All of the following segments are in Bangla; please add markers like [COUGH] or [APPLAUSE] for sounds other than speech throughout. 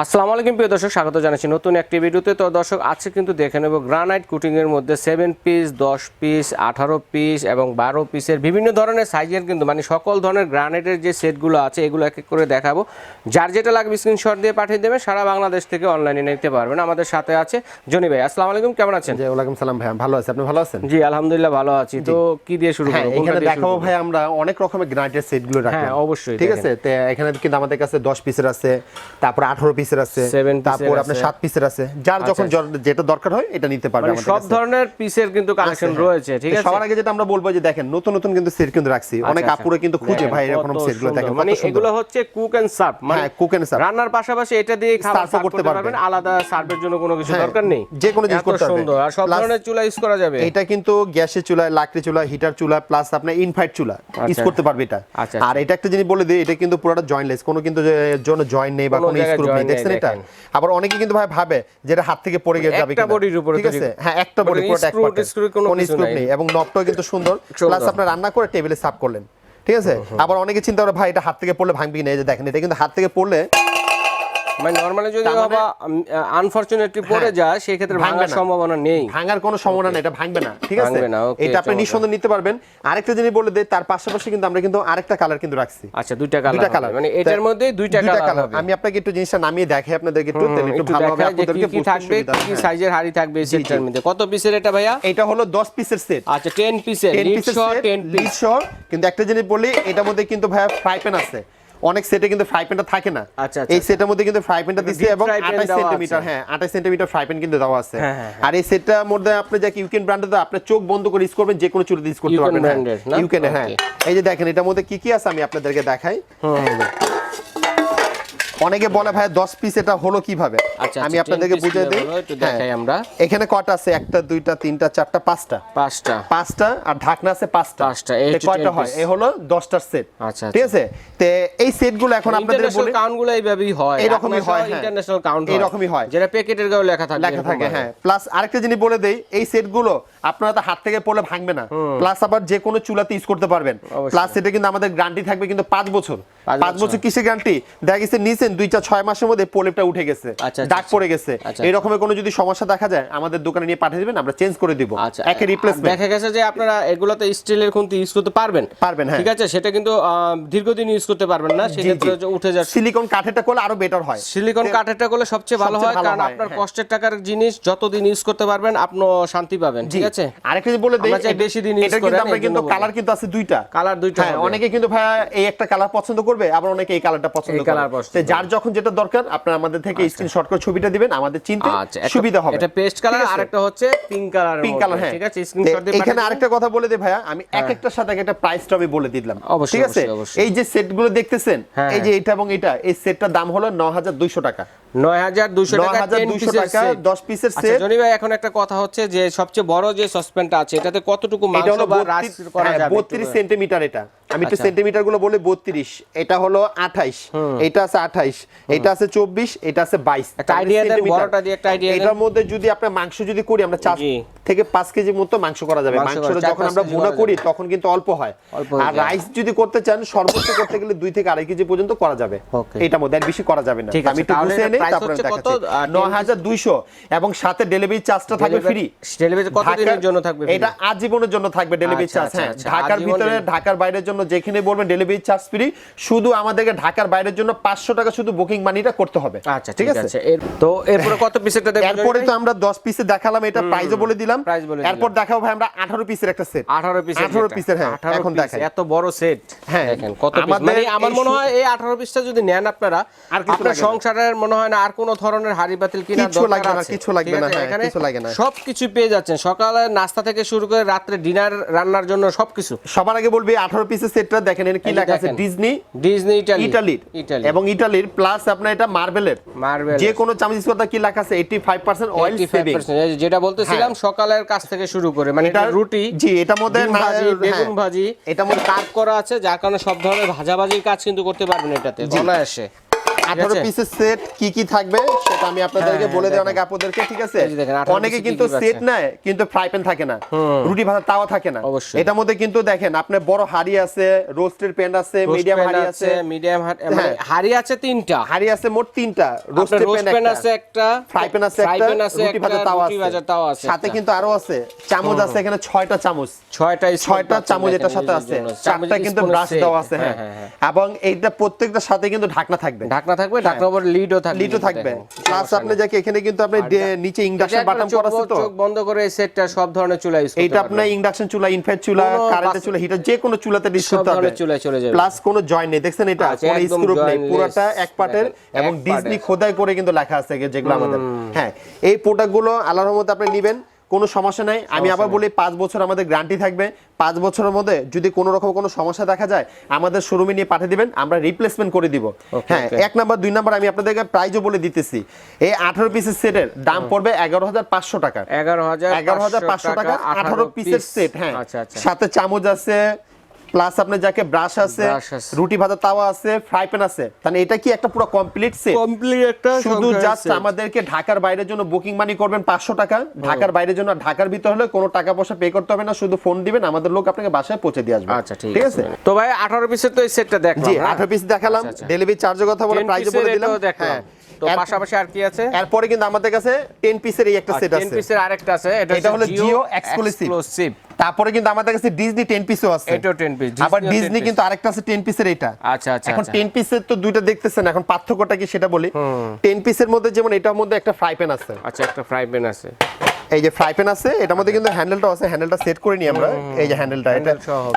আসসালামু আলাইকুম প্রিয় দর্শক স্বাগত জানাচ্ছি নতুন একটি ভিডিওতে। তো দর্শক আজকে কিন্তু দেখে নেব গ্রানাইট কুটিংয়ের মধ্যে সেভেন পিস দশ পিস আঠারো পিস এবং বারো পিসের বিভিন্ন ধরনের সাইজের কিন্তু মানে সকল ধরনের গ্রানাইটের যে সেটগুলো আছে এগুলো এক এক করে দেখাবো। যার যেটা লাগবে স্ক্রিনশট দিয়ে পাঠিয়ে দেবেন সারা বাংলাদেশ থেকে অনলাইনে নিতে পারবেন। আমাদের সাথে আছে জনি ভাই। আসসালামু আলাইকুম কেমন আছেন? জি ওয়ালাইকুম সালাম ভাই ভালো আছে। আপনি ভালো আছেন? জি আলহামদুলিল্লাহ ভালো আছি। তো কি দিয়ে শুরু হ্যাঁ করব? এখানে দেখাবো ভাই আমরা অনেক রকমের গ্রানাইটের সেটগুলো হ্যাঁ, অবশ্যই, ঠিক আছে? তো এখানে কিন্তু আমাদের কাছে 10 পিসের আছে তারপর 18 পিসের আছে তারপর আপনার। 7 পিসের আছে। যার যখন যেটা দরকার হয় এটা নিতে পারবে মানে আমাদের সব ধরনের পিসের কিন্তু কালেকশন হ্যাঁ। রয়েছে ঠিক আছে? সবার আগে যেটা আমরা বলব যে দেখেন নতুন নতুন কিন্তু সেট কিন্তু রাখছি। অনেক আচ্ছা, আপুরে কিন্তু খুঁজে ভাই এরকম সেটগুলো দেখেন মানে এগুলো হচ্ছে কুক এন্ড সার্ভ মানে cook and serve। রান্নার পাশাপাশি এটা দিয়ে খাবার সার্ভ করতে পারবেন পারবেন। আলাদা সার্ভের জন্য কোনো কিছু হ্যাঁ, দরকার নেই। যে কোনো জিনিস করতে পারবে। সুন্দর। আর সব ধরনের চুলা ইউজ করা যাবে। এটা কিন্তু গ্যাসের চুলা লাকড়ি চুলা হিটার চুলা প্লাস আপনার ইনফাইট চুলা। ইউজ আচ্ছা। করতে পারবে এটা। আচ্ছা, আর এটা একটা জিনিস বলে দিই এটা কিন্তু পুরোটা জয়েন্টলেস কোনো কিন্তু জন্য জয়েন্ট নেই বা কোনো স্ক্রু নেই, দেখছেন এটা? আবার অনেকে কিন্তু ভাই ভাবে যেটা হাত থেকে পড়ে গিয়ে যাবে একটা বডির উপরে ঠিক আছে? হ্যাঁ একটা বডি পুরোটা এক পার্ট স্ক্রু কোনো স্ক্রু নাই। এবং নবটাও কিন্তু সুন্দর। সুন্দর। প্লাস আপনি রান্না করে টেবিলে সাফ করলেন। ঠিক আছে? আবার অনেকে চিন্তা করে ভাই এটা হাত থেকে পড়লে ভাঙবি না এই যে দেখেন এটা কিন্তু হাত থেকে পড়লে মানে নরমালি যদি মানে- বাবা আনফরচুনেটলি পড়ে হ্যাঁ, যায় সেই ক্ষেত্রে ভাঙার সম্ভাবনা নেই। ভাঙার কোনো সম্ভাবনা নেই এটা ভাঙবে না ঠিক আছে? এটা আপনি নিঃসন্দেহে নিতে পারবেন। আরেকটা জিনিস বলে দেই তার পাশাপাশি কিন্তু আমরা কিন্তু আরেকটা কালার কিন্তু রাখছি। আচ্ছা দুইটা দুইটা কালার কালার মানে এটার মধ্যে দুইটা কালার হবে। আমি আপনাকে একটু জিনিসটা নামিয়ে দেখাই আপনাদেরকে একটু তাহলে একটু দেখায় আপনাদেরকে কি থাকবে কি সাইজের হাড়ি থাকবে এই সেটটার মধ্যে। কত পিসের এটা ভাইয়া? এটা হলো 10 পিসের সেট আচ্ছা 10 পিসের 10 লিড পিসের 10 পিস কিন্তু একটা জিনিস বলি এটার মধ্যে কিন্তু ভাইয়া ফ্রাই প্যান আছে। অনেক সেটে কিন্তু ফ্রাই প্যানটা থাকে না। আচ্ছা, আচ্ছা, এই সেটের মধ্যে কিন্তু ফ্রাই প্যানটা দিচ্ছে এবং fry 28 সেমি সেন্টিমিটার হ্যাঁ 28 সেন্টিমিটার ফ্রাই প্যান কিন্তু দেওয়া আছে। হ্যাঁ, হ্যাঁ, আর এই সেটটার মধ্যে আপনি যা ইউকেন ব্র্যান্ডে তো আপনি চোখ বন্ধ করে ইউজ করবেন যে কোনো চুলে ইউজ করতে পারবেন ইউকেন হ্যাঁ। এই যে দেখেন এটার মধ্যে কি কি আছে আমি আপনাদেরকে দেখাই। অনেকে বলে ভাই 10 পিস এটা হলো কীভাবে? আচ্ছা আমি আপনাদেরকে বুঝিয়ে দিই। হ্যাঁ। দেখাই আমরা। এখানে কটা আছে? একটা দুইটা তিনটা চারটা পাঁচটা। পাঁচটা। পাঁচটা আর ঢাকনা আছে পাঁচটা। পাঁচটা, to কয়টা হয়? piece। এ হলো দশটার সেট আচ্ছা, ঠিক আছে? তে এই সেটগুলো এখন আপনাদের বলি এইভাবেই হয়। এরকমই হয়। ইন্টারন্যাশনাল কাউন্ট এরকমই হয়। যেটা প্যাকেটের গায়ে লেখা থাকে লেখা থাকে হ্যাঁ। প্লাস আরেকটা জিনিস বলে দেই এই সেটগুলো আপনারা তো হাত থেকে পড়লে ভাঙবে না। প্লাস আবার যে কোনো চুলাতে ইউজ করতে পারবেন। প্লাস এটা কিন্তু আমাদের গ্যারান্টি থাকবে কিন্তু পাঁচ বছর। পাঁচ পাঁচ বছর। বছর কিসের গ্যারান্টি দেখা গেছে নিছেন দুইটা ছয় মাসের মধ্যে প্রলেপটা উঠে গেছে আচ্ছা, দাগ পড়ে গেছে। আচ্ছা, এই রকমের কোনো যদি সমস্যা দেখা যায় আমাদের দোকানে নিয়ে পাঠিয়ে দিবেন আমরা চেঞ্জ করে দিব। আচ্ছা। একে রিপ্লেসমেন্ট দেখা গেছে যে আপনারা এগুলোতে স্টিলের খুন্তি ইউজ করতে পারবেন। পারবেন, হ্যাঁ। ঠিক আছে? সেটা কিন্তু দীর্ঘদিন ইউজ করতে পারবেন না। সেক্ষেত্রে উঠে যাচ্ছে। সিলিকন কাঠেরটা করলে আরও বেটার হয়। সিলিকন কাঠেরটা করলে সবচেয়ে ভালো হয় কারণ আপনার হ্যাঁ। কষ্টের টাকার জিনিস যতদিন ইউজ করতে পারবেন আপনি শান্তি পাবেন। ঠিক আছে? আরেকটা বলে দেই আমরা বেশি দিন এটা করেন, কিন্তু আমরা কিন্তু কালার কিন্তু আছে দুইটা। কালার দুইটা হ্যাঁ অনেকে কিন্তু ভাই এই একটা কালার পছন্দ করবে আবার অনেকে এই কালারটা পছন্দ করে পছন্দ তো যার যখন যেটা দরকার আপনারা আমাদের থেকে স্ক্রিনশট করে ছবিটা দিবেন আমাদের চিনতে আচ্ছা সুবিধা হবে। এটা পেস্ট কালার আর একটা হচ্ছে পিঙ্ক কালার পিঙ্ক কালার হ্যাঁ। ঠিক আছে? স্ক্রিনশট দিয়ে এখানে আরেকটা কথা বলে দেই ভাইয়া আমি এক একটার সাথে এক একটা প্রাইসটা আমি বলে দিলাম। ঠিক আছে। এই যে সেটগুলো দেখতেছেন হ্যাঁ, এই যে এটা এবং এটা এই সেটটার দাম হলো 9200 টাকা। নয় হাজার দুশো টাকা 10 টাকা 10 পিসের আচ্ছা সেট জনি ভাই এখন একটা কথা হচ্ছে যে সবচেয়ে বড় যে সসপ্যানটা আছে এটাতে কতটুকু মাংস বা রাস করা যাবে সেন্টিমিটার এটা। আমি একটু আচ্ছা। সেন্টিমিটারগুলো বলে বত্রিশ। এটা হলো আঠাইশ। এটা আছে আঠাইশ। এটা আছে চব্বিশ। এটা আছে বাইশ। একটা idea দেন, বড়টা দিয়ে একটা idea এটার মধ্যে যদি আপনার মাংস যদি করি আমরা চার জি। থেকে পাঁচ কেজি মতো মাংস করা যাবে। মাংসটা যখন আমরা ভুনা করি তখন কিন্তু অল্প হয়। আর রাইস যদি করতে চান সর্বোচ্চ করতে গেলে দুই থেকে আড়াই কেজি পর্যন্ত করা যাবে. এটার মধ্যে আর বেশি করা যাবে না। আমি একটু বুঝে নেই তারপরে? দেখাচ্ছি। নয় হাজার দুইশো এবং সাথে ডেলিভারি চার্জটা থাকবে ফ্রি ডেলিভারি কত দিনের জন্য থাকবে এটা আজীবনের জন্য থাকবে ডেলিভারি আচ্ছা, চার্জ আচ্ছা, হ্যাঁ। আচ্ছা, ঢাকার ভিতরে ঢাকার বাইরের জন্য যেখানে বলবেন ডেলিভারি চার্জ ফ্রি শুধু আমাদেরকে ঢাকার বাইরের জন্য পাঁচশো টাকা শুধু বুকিং মানিটা করতে হবে। আচ্ছা ঠিক আছে? তো এরপরে কত দেখব এরপরে তো আমরা 10 পিসে দেখালাম এটা প্রাইসও বলে দিলাম দিলাম। এরপর দেখাবো ভাই আমরা 18 পিসের একটা সেট 18 পিসের 18 পিসের, হ্যাঁ, 18 এখন। এত বড় সেট হ্যাঁ। দেখেন কত পিস মানে আমার মনে হয় এই 18 পিসটা যদি নেন আপনারা। সংসারের মনে হয় না আর কোনো ধরনের হাড়ি বাতিল কিনা না, কিছু লাগবে না, হ্যাঁ, এখানে কিছু লাগে না। সবকিছু পেয়ে যাচ্ছেন। সকালে নাস্তা থেকে শুরু করে রাত্রে ডিনার রান্নার জন্য সবকিছু। সবার আগে বলবি 18 পিসের সেটটা দেখেন এখানে কি লেখা আছে। ডিজনি ডিজনি ইটালি ইটালির ইটালি এবং ইটালির প্লাস আপনার এটা মার্বেলের মার্বেল যে কোনো চামিজ কথা কি লেখা আছে? 85% অয়েল সেভিং 85% যেটা বলতেছিলাম সকালের কাজ থেকে শুরু করে মানে এটা রুটি জি এটা মধ্যে ভাজি, বেগুন হ্যাঁ, ভাজি এটা মধ্যে কাট করা আছে যার কারণে সব ধরনের ভাজা ভাজির কাজ কিন্তু করতে পারবেন এটাতে অনায়াসে। আঠারো আছে? পিসের সেট কি কি থাকবে সেটা আমি আপনাদেরকে হ্যাঁ, বলে দিই অনেক আপুদেরকে ঠিক আছে? 18 অনেকে কিন্তু সেট। নেয় কিন্তু ফ্রাই প্যান থাকে না। রুটি ভাজা তাওয়া থাকে না। এটার মধ্যে কিন্তু দেখেন বড় হাড়ি আছে রোস্টের প্যান আছে মিডিয়াম হাড়ি আছে মিডিয়াম মানে হ্যাঁ। হাড়ি আছে তিনটা। হাড়ি আছে মোট তিনটা রোস্টের প্যান আছে একটা ফ্রাই প্যান আছে একটা রুটি ভাজা তাওয়া আছে। সাথে কিন্তু আরও আছে চামচ আছে এখানে ছয়টা চামচ। ছয়টা spoon ছয়টা পাচ্ছেন চামচ দেখেন এটার সাথে আছে। কিন্তু ব্রাশ। দেওয়া আছে হ্যাঁ। হ্যাঁ এবং এইটা প্রত্যেকটার সাথে কিন্তু ঢাকনা থাকবে। ঢাকনা থাকবে উপর লিডও থাকবে লিটও কিন্তু থাকবে। প্লাস আপনি। যাকে এখানে কিন্তু আপনি নিচে ইন্ডাকশন এটা বাটন করা আছে তো। চোখ বন্ধ করে সেটটা সব ধরনের চুলা ইউজ করতে এইটা আপনার ইন্ডাকশন চুলা ইনফ্যাট চুলা বাস- চুলা হিটার যে কোনো চুলাতে ডিশ করতে হবে চুলায় চলে যাবে। প্লাস কোনো জয়েন্ট নেই। দেখছেন এটা? আচ্ছা, কোনো স্ক্রু নেই। পুরোটা এক পার্টের এবং ডিজনি খোদাই করে কিন্তু লেখা আছে যেগুলো আমাদের। হ্যাঁ এই প্রোডাক্টগুলো আল্লাহর রহমতে আপনি নেবেন। কোনো সমস্যা নাই। আমি আবার বলি পাঁচ বছর আমাদের গ্যারান্টি থাকবে। পাঁচ বছরের মধ্যে যদি কোনো রকম কোনো সমস্যা দেখা যায় আমাদের শোরুমে নিয়ে পাঠিয়ে দিবেন আমরা রিপ্লেসমেন্ট করে দিব। হ্যাঁ এক নাম্বার দুই নাম্বার আমি আপনাদেরকে প্রাইজও বলে দিতেছি। এই আঠারো পিসের সেটের দাম পড়বে এগারো হাজার পাঁচশো টাকা। এগারো হাজার এগারো হাজার পাঁচশো টাকা আঠারো পিসের সেট হ্যাঁ। আচ্ছা আচ্ছা। সাথে চামচ আছে প্লাস আপনার যাকে ব্রাশ আছে রুটি ভাজা তাওয়া আছে ফ্রাই প্যান আছে তাহলে এটা কি একটা পুরো কমপ্লিট সেট কমপ্লিট একটা শুধু জাস্ট আমাদেরকে ঢাকার বাইরের জন্য বুকিং মানি করবেন পাঁচশো টাকা। ঢাকার বাইরের জন্য ঢাকার ভিতর হলে কোনো টাকা পয়সা পে করতে হবে না শুধু ফোন দিবেন আমাদের লোক আপনাকে বাসায় পৌঁছে দিয়ে আসবে। আচ্ছা ঠিক আছে। তো ভাই আঠারো পিসের তো এই সেটটা দেখলাম জি হ্যাঁ? আঠারো পিস দেখালাম আচ্ছা। ডেলিভারি চার্জের কথা বলে 10 প্রাইজে বলে দিলাম। হ্যাঁ। তো পাশাপাশি আর কি আছে? এরপরে কিন্তু আমাদের কাছে টেন পিসের এই একটা সেট আছে আছে। পিসের আরেকটা আছে এটা হলো জিও এক্সক্লুসিভ তারপরে কিন্তু আমাদের কাছে ডিজনি টেন পিসও আছে। এটাও 10 পিস আবার 10 ডিজনি কিন্তু আরেকটা আছে টেন পিসের এটা। আচ্ছা আচ্ছা এখন আচ্ছা। টেন পিসের তো দুইটা দেখতেছেন এখন পার্থক্যটা কি সেটা বলি। টেন পিসের মধ্যে যেমন এটার মধ্যে একটা ফ্রাই প্যান আছে। আচ্ছা একটা ফ্রাই প্যান আছে। এই যে ফ্রাই প্যান আছে এটার মধ্যে কিন্তু হ্যান্ডেলটা আছে হ্যান্ডেলটা সেট করে নি আমরা এই যে হ্যান্ডেলটা এটা।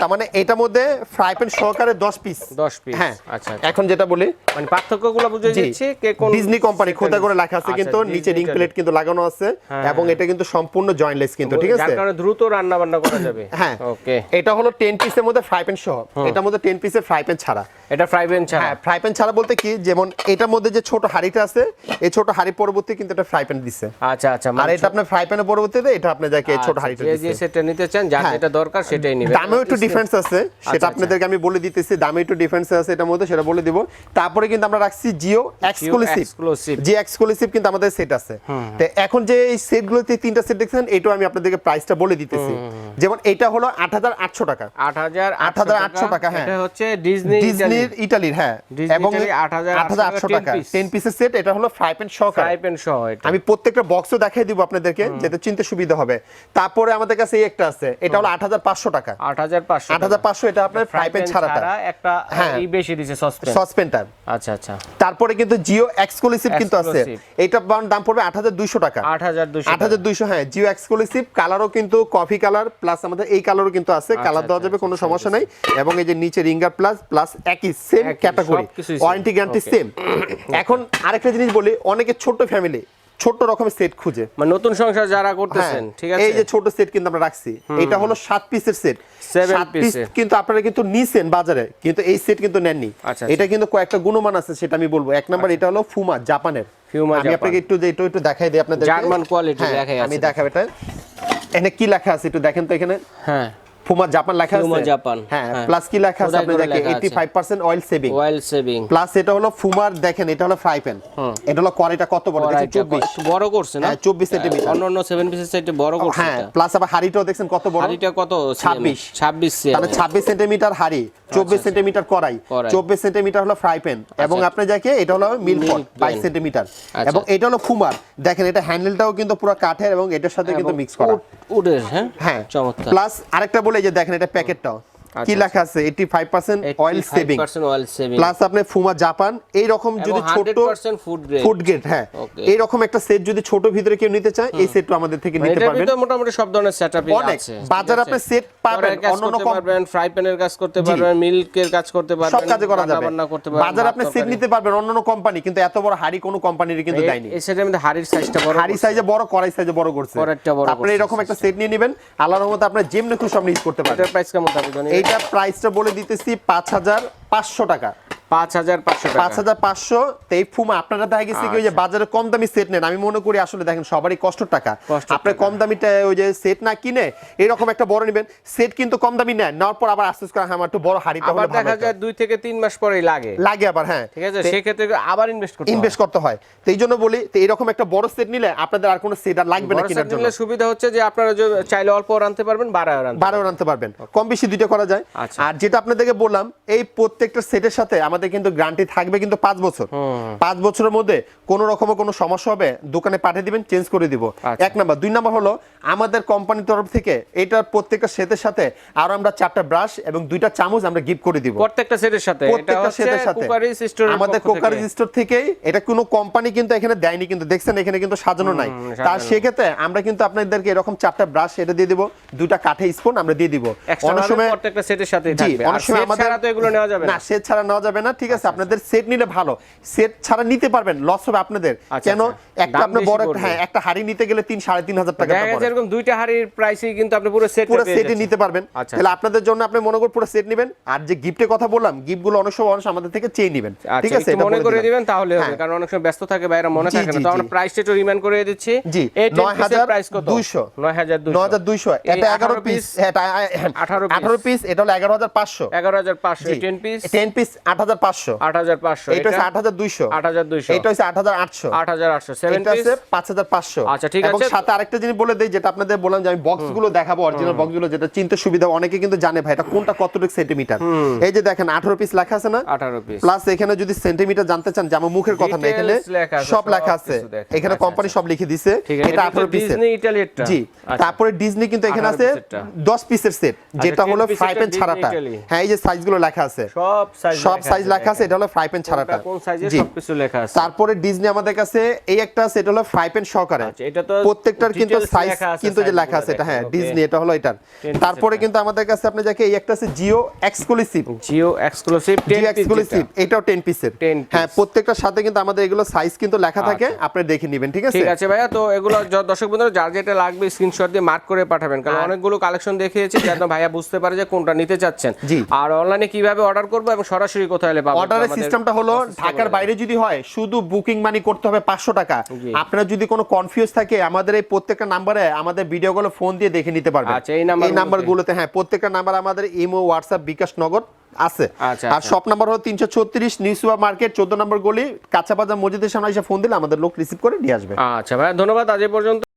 তার মানে এটার মধ্যে ফ্রাই প্যান সহকারে 10 পিস 10 পিস হ্যাঁ আচ্ছা আচ্ছা। এখন যেটা বলি মানে পার্থক্যগুলো বুঝে জি দিচ্ছি কে কোন ডিজনি কোম্পানি খোদা করে লেখা আছে আচ্ছা, কিন্তু নিচে রিং প্লেট কিন্তু লাগানো আছে হ্যাঁ, এবং হ্যাঁ। এটা কিন্তু সম্পূর্ণ জয়েন্টলেস কিন্তু ঠিক আছে? যার কারণে দ্রুত রান্না বান্না করা যাবে। [LAUGHS] হ্যাঁ ওকে এটা হলো 10 পিসের মধ্যে ফ্রাই প্যান সহ। এটার মধ্যে 10 পিসের ফ্রাই প্যান ছাড়া। এটা ফ্রাই প্যান ছাড়া। হ্যাঁ ফ্রাই প্যান ছাড়া বলতে কি যেমন এটার মধ্যে যে ছোট হাড়িটা আছে এই ছোট হাড়ি পরবর্তী কিন্তু এটা ফ্রাই প্যান দিছে। আচ্ছা আচ্ছা আর মানে এটা আপনার ফ্রাই প্যানের পরবর্তীতে এটা আপনি যাকে ছোট আচ্ছা, হাড়িটা যে যে দিছে নিতে চান যার হ্যাঁ। যেটা দরকার সেটাই নেবেন দামেও একটু ডিফারেন্স আছে সেটা আচ্ছা। আপনাদেরকে আমি বলে দিতেছি দামে একটু ডিফারেন্স আছে এটার মধ্যে সেটা বলে দিব। তারপরে কিন্তু আমরা রাখছি জিও এক্সক্লুসিভ। জি এক্সক্লুসিভ কিন্তু আমাদের সেট আছে। তো এখন যে এই সেটগুলোতে তিনটা সেট দেখছেন এটাও আমি আপনাদেরকে প্রাইসটা বলে দিতেছি। যেমন এটা হলো আট হাজার আটশো টাকা। আট হাজার 8,800 টাকা, হ্যাঁ। এটা হচ্ছে ডিজনি ডিজনির ইটালির হ্যাঁ। এবং 8,800 আট হাজার আটশো টাকা, টাকা 10 পিসের সেট এটা হলো ফ্রাই প্যান সহকারে। ফ্রাই প্যান সহ এটা। আমি প্রত্যেকটা বক্সও দেখাই দিব আপনাদেরকে যাতে চিনতে সুবিধা হবে। তারপরে আমাদের কাছে এই একটা আছে। এটা হলো আট হাজার পাঁচশো টাকা। আট হাজার পাঁচশো আট হাজার পাঁচশো এটা আপনার ফ্রাই প্যান ছাড়াটা। একটা হ্যাঁ। ই বেশি দিছে সসপ্যান সসপেনটা আচ্ছা আচ্ছা। তারপরে কিন্তু জিও এক্সক্লুসিভ কিন্তু আছে। এইটা দাম পড়বে আট হাজার দুইশো টাকা। আট হাজার দুশো আট হাজার দুইশো হ্যাঁ জিও এক্সক্লুসিভ কালারও কিন্তু কফি কালার প্লাস আমাদের এই কালারও কিন্তু আছে। কালার দেওয়া যাবে কোনো সমস্যা নাই। এবং এই যে নিচে রিঙ্গার প্লাস প্লাস একই same category. Warranty guarantee same এখন আরেকটা জিনিস বলি অনেকে ছোট ফ্যামিলি ছোট রকমের সেট খুঁজে। মানে নতুন সংসার যারা হ্যাঁ, করতেছেন ঠিক আছে? এই যে ছোট সেট কিন্তু আমরা রাখছি। এটা হলো সাত পিসের সেট Seven সাত পিস কিন্তু আপনারা কিন্তু নিছেন বাজারে কিন্তু এই সেট কিন্তু নেননি। আচ্ছা, এটা কিন্তু কয়েকটা গুণমান আছে সেটা আমি বলব। এক নাম্বার এটা হলো ফুমা জাপানের Fuma আমি আপনাকে একটু যে একটু একটু দেখাই দিই আপনাদের জার্মান quality দেখাই আমি দেখাবো এটা। এখানে কি লেখা আছে একটু দেখেন তো এখানে। হ্যাঁ। ফুমা জাপান লেখা আছে? জাপান, হ্যাঁ হ্যাঁ। প্লাস কি লেখা আছে আপনি দেখেন? 85% oil saving oil saving plus এটা হলো ফুমার দেখেন এটা হলো ফ্রাই প্যান এটা হলো কড়াইটা কত বড়? দেখেন 24 বড় করছে না? হ্যাঁ, 24 সেন্টিমিটার। অন্য অন্য সেভেন পিসের সাইডে বড় করছে হ্যাঁ প্লাস আবার হাড়িটাও দেখছেন কত বড়? হাড়িটা কত 26 ছাব্বিশ। তাহলে ছাব্বিশ সেন্টিমিটার হাড়ি চব্বিশ সেন্টিমিটার কড়াই কড়াই। চব্বিশ সেন্টিমিটার হলো ফ্রাই প্যান এবং আপনি যাকে এটা হলো মিল পট Milk বাইশ pan। আচ্ছা। এবং এটা হলো ফুমার দেখেন এটা হ্যান্ডেলটাও কিন্তু পুরো কাঠের এবং এটার সাথে কিন্তু মিক্স করা। উডে হ্যাঁ? হ্যাঁ। চমৎকার। প্লাস আরেকটা বলে এই যে দেখেন এটা প্যাকেটটাও। কি আচ্ছা, লেখা আছে? Eighty five percent oil saving oil saving plus আপনি ফুমা জাপান এই রকম যদি ছোট ফুড গ্রেড ফুড গ্রেড হ্যাঁ। এই রকম একটা সেট যদি ছোট ভিতরে কেউ নিতে চায় এই সেটটা আমাদের থেকে নিতে এটার পারবেন। ভিতরে মোটামুটি সব ধরনের সেটআপই আছে। বাজারে আপনি set পাবেন, অন্যান্য করতে কম- পারবেন ফ্রাই প্যানের কাজ করতে পারবেন মিল্কের কাজ করতে পারবেন সব কাজে করা যাবে। রান্নাবান্না করতে পারবেন বাজারে আপনি সেট নিতে পারবেন অন্যান্য কোম্পানি কিন্তু এত বড় হাড়ি কোনো কোম্পানির কিন্তু দেয়নি। এই সেটের মধ্যে হাড়ির সাইজটা বড় হাড়ি। সাইজে বড় কড়াই সাইজে বড় করছে। আপনি এরকম একটা সেট নিয়ে নেবেন আল্লাহর রহমতে আপনার যেমনি খুশি আপনি ইউজ করতে পারবেন। এটার প্রাইস কেমন থাকবে এইটা প্রাইসটা বলে দিতেছি পাঁচ হাজার পাঁচশো টাকা। পাঁচ হাজার পাঁচশো পাঁচ হাজার পাঁচশো তো এই ফুমা আপনারা দেখা গেছে কি ওই যে বাজারে কম দামি সেট নেন? আমি মনে করি আসলে দেখেন সবারই কষ্ট টাকা। আপনি কম দামিটা ওই যে সেট না কিনে এরকম একটা বড় নেবেন সেট কিন্তু কম দামি নেন। নেওয়ার পর আবার আস্তে আস্তে হ্যাঁ, আমার একটু বড় হাড়িটা আবার দেখা যায় দুই থেকে তিন মাস পরেই লাগে। লাগে আবার হ্যাঁ। ঠিক আছে? সেক্ষেত্রে আবার ইনভেস্ট করতে ইনভেস্ট করতে হয়। তো এই জন্য বলি তো এরকম একটা বড় সেট নিলে আপনাদের আর কোনো সেট আর লাগবে না কেনার জন্য। সুবিধা হচ্ছে যে আপনারা চাইলে অল্প আনতে পারবেন আনতে বারো আনতে পারবেন। কম বেশি দুইটা করা যায়। আচ্ছা। আর যেটা আপনাদেরকে বললাম এই প্রত্যেকটা সেটের সাথে আমাদের কিন্তু গ্যারান্টি থাকবে কিন্তু পাঁচ বছর। পাঁচ বছরের মধ্যে কোনো রকমের কোনো সমস্যা হবে দোকানে পাঠিয়ে দিবেন চেঞ্জ করে দিব। আচ্ছা। এক নাম্বার। দুই নাম্বার হলো আমাদের কোম্পানির তরফ থেকে এটার প্রত্যেকটা সেটের সাথে আর আমরা চারটা ব্রাশ এবং দুইটা চামচ আমরা গিফট করে দিব। প্রত্যেকটা সেটের সাথে? এটা প্রত্যেকটা সেটের সাথে। আমাদের কোকার স্টোর থেকেই এটা কোনো কোম্পানি কিন্তু এখানে দেয়নি কিন্তু দেখছেন এখানে কিন্তু সাজানো নাই। তার সেক্ষেত্রে আমরা কিন্তু আপনাদেরকে এরকম চারটা ব্রাশ এটা দিয়ে দিব দুইটা কাঠে স্পুন আমরা দিয়ে দিব। অনেক সময় প্রত্যেকটা সেটের সাথে থাকবে। আর অনেক সময় আমাদের ছাড়া তো এগুলো নেওয়া যাবে না। সেট ছাড়া নেওয়া যাবে না। ঠিক আছে আপনাদের সেট নিলে ভালো। সেট ছাড়া নিতে পারবেন লস হবে আপনাদের। আচ্ছা, কেন? আচ্ছা। একটা আপনি বড় একটা হ্যাঁ একটা হাড়ি নিতে গেলে তিন সাড়ে তিন হাজার টাকা এরকম দুইটা হাড়ির প্রাইসই কিন্তু আপনি পুরো সেট পুরো সেটই নিতে পারবেন। আচ্ছা। তাহলে আপনাদের জন্য আপনি মনে করুন পুরো সেট নেবেন। আর যে গিফটের কথা বললাম গিফটগুলো অনেক সময় মানুষ আমাদের থেকে চেয়ে নেবেন। ঠিক আছে এটা মনে করে দিবেন তাহলে হবে। হ্যাঁ। কারণ অনেক সময় ব্যস্ত থাকে বাইরে মনে থাকে না। তো আমরা। প্রাইসটা একটু রিমাইন্ড করে দিচ্ছি। জি, এই 9,200 প্রাইস কত? 200 9200 নয় হাজার দুইশো। এই এটা এগারো 18 পিস piece, 18 আঠারো পিস এটা হলো এগারো হাজার পাঁচশো। 11500 এই 10 পিস টেন পিস আট হাজার পাঁচশো। 8500 এটা হচ্ছে আট হাজার দুইশো। 8200 এটা হচ্ছে আট হাজার আটশো। 8800 7 পিস আছে পাঁচ হাজার পাঁচশো। আচ্ছা, ঠিক এবং সাথে আরেকটা জিনিস বলে দেই যেটা আপনাদের বললাম যে আমি বক্স দেখাবো অরিজিনাল বক্স যেটা চিনতে সুবিধা অনেকে কিন্তু জানে ভাই এটা কোনটা কতটুকু সেন্টিমিটার এই যে দেখেন আঠারো পিস লেখা আছে না? 18 পিস প্লাস এখানে যদি সেন্টিমিটার জানতে চান যে আমার মুখের কথা না এখানে সব লেখা আছে। এখানে কোম্পানি সব লিখে দিছে। এটা আঠারো পিসের ডিজনি ইটালিটা জি তারপরে ডিজনি কিন্তু এখানে আছে পিসেরটা। দশ পিসের সেট যেটা হলো পিসেরটা ফ্রাই প্যান ছাড়াটা হ্যাঁ এই যে সাইজগুলো লেখা আছে। সব সাইজ সব সাইজ লেখা আছে এটা হলো ফ্রাই প্যান ছাড়াটা। কোন সাইজে সবকিছু লেখা আছে। তারপরে ডিজনি আমাদের কাছে এই একটা আছে এটা হলো ফ্রাই প্যান সহকারে। আচ্ছা, এটা তো প্রত্যেকটার কিন্তু সাইজ কিন্তু যে লেখা আছে এটা হ্যাঁ ডিজনি এটা হলো এটার। তারপরে কিন্তু আমাদের কাছে আপনি যাকে এই একটা আছে Jio exclusive Jio exclusive 10 piece exclusive এটাও 10 পিসের 10 হ্যাঁ প্রত্যেকটার সাথে কিন্তু আমাদের এগুলো সাইজ কিন্তু লেখা থাকে আপনি দেখে নেবেন ঠিক আছে? ঠিক আছে ভাইয়া তো এগুলো দর্শক বন্ধুরা যার যেটা লাগবে স্ক্রিনশট দিয়ে মার্ক করে পাঠাবেন কারণ অনেকগুলো কালেকশন দেখিয়েছি যেন ভাইয়া বুঝতে পারে যে কোনটা নিতে চাচ্ছেন। জি। আর অনলাইনে কীভাবে অর্ডার করব এবং সরাসরি কোথায় পাবো অর্ডারের সিস্টেমটা হলো ঢাকার বাইরে যদি হয় শুধু বুকিং মানি করতে হবে পাঁচশো টাকা। আপনার যদি কোনো কনফিউজ থাকে আমাদের এই প্রত্যেকটা নাম্বারে আমাদের ভিডিওগুলো ফোন দিয়ে দেখে নিতে পারবেন। আচ্ছা, এই? এই নাম্বারগুলোতে হ্যাঁ প্রত্যেকটা নাম্বার আমাদের ইমো হোয়াটসঅ্যাপ বিকাশ নগদ আছে। আচ্ছা, আর আচ্ছা। শপ নাম্বার হলো তিনশো ছত্রিশ নিউ সুপার মার্কেট চোদ্দ নম্বর গলি কাঁচা বাজার মসজিদের সামনে এসে ফোন দিলে আমাদের লোক রিসিভ করে নিয়ে আসবে। আচ্ছা ভাইয়া ধন্যবাদ আজ পর্যন্ত।